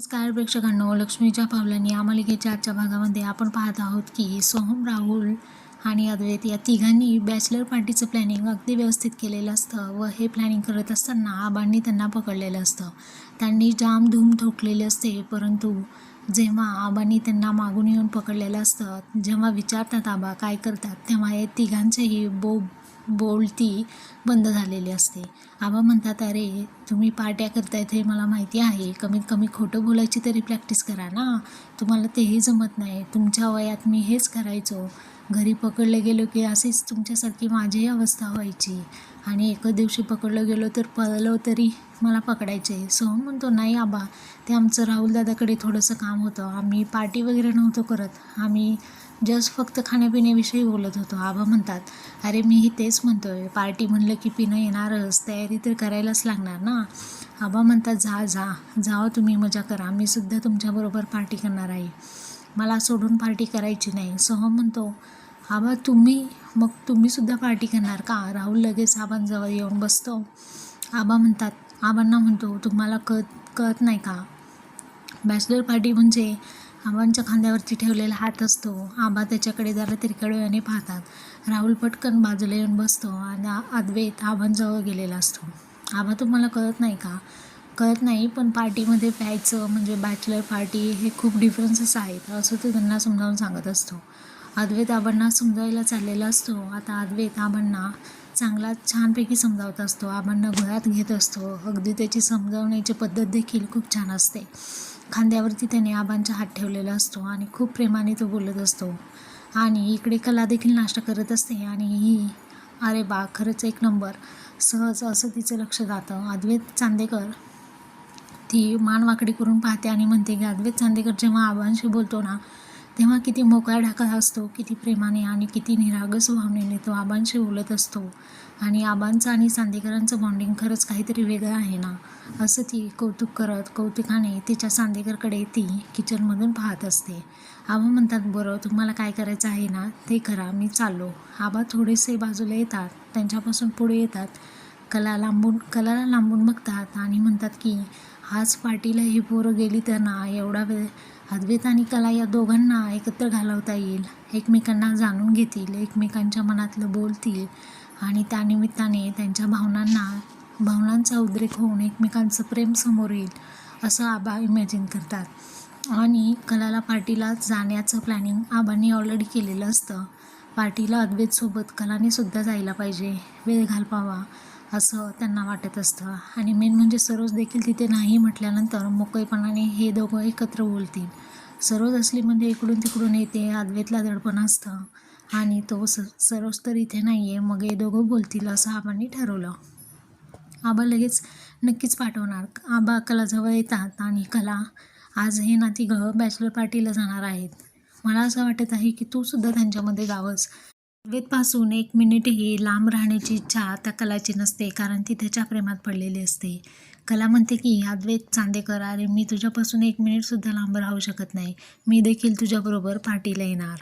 नमस्कार प्रेक्षकांनो. लक्ष्मीच्या पावलांनी या मालिकेच्या आजच्या भागामध्ये आपण पाहत आहोत की सोहम राहुल आणि अद्वैत या तिघांनी बॅचलर पार्टीचं प्लॅनिंग अगदी व्यवस्थित केलेलं असतं व हे प्लॅनिंग करत असताना आबांनी त्यांना पकडलेलं असतं. त्यांनी जाम धूम ठोकलेली असते परंतु जेव्हा आबांनी त्यांना मागून येऊन पकडलेलं असतं जेव्हा विचारतात आबा काय करतात? तेव्हा या तिघांचेही बोब बोलती बंद झालेली असते. आबा म्हणतात अरे तुम्ही पार्ट्या करतायत हे मला माहिती आहे. कमीत कमी खोटं बोलायची तरी प्रॅक्टिस करा ना. तुम्हाला तेही जमत नाही. तुमच्या वयात मी हेच करायचो. घरी पकडलं गेलो की असेच तुमच्यासारखी माझीही अवस्था व्हायची. आणि एका दिवशी पकडलं गेलो तर पळलो तरी मला पकडायचे. सोहम म्हणतो नाही आबा ते आमचं राहुल दादाकडे थोडंसं काम होतं. आम्ही पार्टी वगैरे नव्हतो करत. आम्ही जस्ट फक्त खाण्यापिण्याविषयी बोलत होतो. आबा म्हणतात अरे मीही तेच म्हणतोय. पार्टी म्हणलं की पिणं येणारच. तयारी तर करायलाच लागणार ना. आबा म्हणतात जा जा. जाओ तुम्ही मजा करा. मी सुद्धा तुमच्याबरोबर पार्टी करणार आहे. मला सोडून पार्टी करायची नाही. सोहम म्हणतो आबा तुम्ही? मग तुम्हीसुद्धा पार्टी करणार का? राहुल लगेच आबांजवळ येऊन बसतो. आबा म्हणतात आबांना म्हणतो तुम्हाला कळत कळत नाही का? बॅचलर पार्टी म्हणजे आबांच्या खांद्यावरती ठेवलेला हात असतो. आबा त्याच्याकडे जरा तिरकड्याने पाहतात. राहुल पटकन बाजूला येऊन बसतो आणि अद्वैत आबांजवळ गेलेला असतो. आबा तुम्हाला कळत नाही का? कळत नाही पण पार्टीमध्ये प्यायचं म्हणजे बॅचलर पार्टी हे खूप डिफरन्सेस आहेत असं तो त्यांना समजावून सांगत असतो. अद्वैत आबांना समजायला चाललेला असतो. आता अद्वैत आबांना चांगला छानपैकी समजावत असतो. आबांना घरात घेत असतो. अगदी त्याची समजावण्याची पद्धत देखील खूप छान असते. खांद्यावरती त्याने आबांचा हात ठेवलेला असतो आणि खूप प्रेमाने तो बोलत असतो. आणि इकडे कला देखील नाश्ता करत असते आणि ही अरे बा खरंच एक नंबर. सहज असं तिचं लक्ष जातं. अद्वैत चांदेकर ती मान वाकडी करून पाहते आणि म्हणते की अद्वैत चांदेकर जेव्हा आबांशी बोलतो ना तेव्हा किती मोकळा ढाका असतो किती प्रेमाने आणि किती निरागस भावनेने तो आबांशी बोलत असतो. आणि आबांचं आणि सांदेकरांचं बॉन्डिंग खरंच काहीतरी वेगळं आहे ना? असं ती कौतुक करत कौतुकाने तिच्या सांदेकरकडे ती किचनमधून पाहत असते. आबा म्हणतात बरं तुम्हाला काय करायचं आहे ना? ते करा मी चाललो. आबा थोडेसे बाजूला येतात त्यांच्यापासून पुढे येतात. कला लांबून कलाला लांबून बघतात आणि म्हणतात की आज पार्टीला ही पोरं गेली तर ना एवढा वेळ अद्वैत आणि कला या दोघांना एकत्र घालवता येईल. एकमेकांना जाणून घेतील एकमेकांच्या मनातलं बोलतील आणि त्यानिमित्ताने त्यांच्या भावनांना भावनांचा उद्रेक होऊन एकमेकांचं प्रेम समोर येईल असं आबा इमॅजिन करतात. आणि कलाला पार्टीला जाण्याचं प्लॅनिंग आबांनी ऑलरेडी केलेलं असतं. पार्टीला अद्वैतसोबत कलाने सुद्धा जायला पाहिजे. वेळ घालवावा. असं त्यांना वाटत असतं. आणि मेन म्हणजे सरोज देखील तिथे नाही म्हटल्यानंतर मोकळेपणाने हे दोघं एकत्र बोलतील. सरोज असली म्हणजे इकडून तिकडून येते अद्वैतला दडपण असतं. आणि तो स सरोज तर इथे नाही आहे मग हे दोघं बोलतील असं आबांनी ठरवलं. आबा लगेच नक्कीच पाठवणार. आबा कलाजवळ येतात आणि कला आज हे नाती ग बॅचलर पार्टीला जाणार आहेत. मला असं वाटत आहे की तू सुद्धा त्यांच्यामध्ये जावंस अद्वैतपासून एक मिनिटही लांब राहण्याची इच्छा त्या कलाची नसते कारण ती त्याच्या प्रेमात पडलेली असते. कला म्हणते की अद्वैत चांदेकर अरे मी तुझ्यापासून एक मिनिटसुद्धा लांब राहू शकत नाही. मी देखील तुझ्याबरोबर पार्टीला येणार.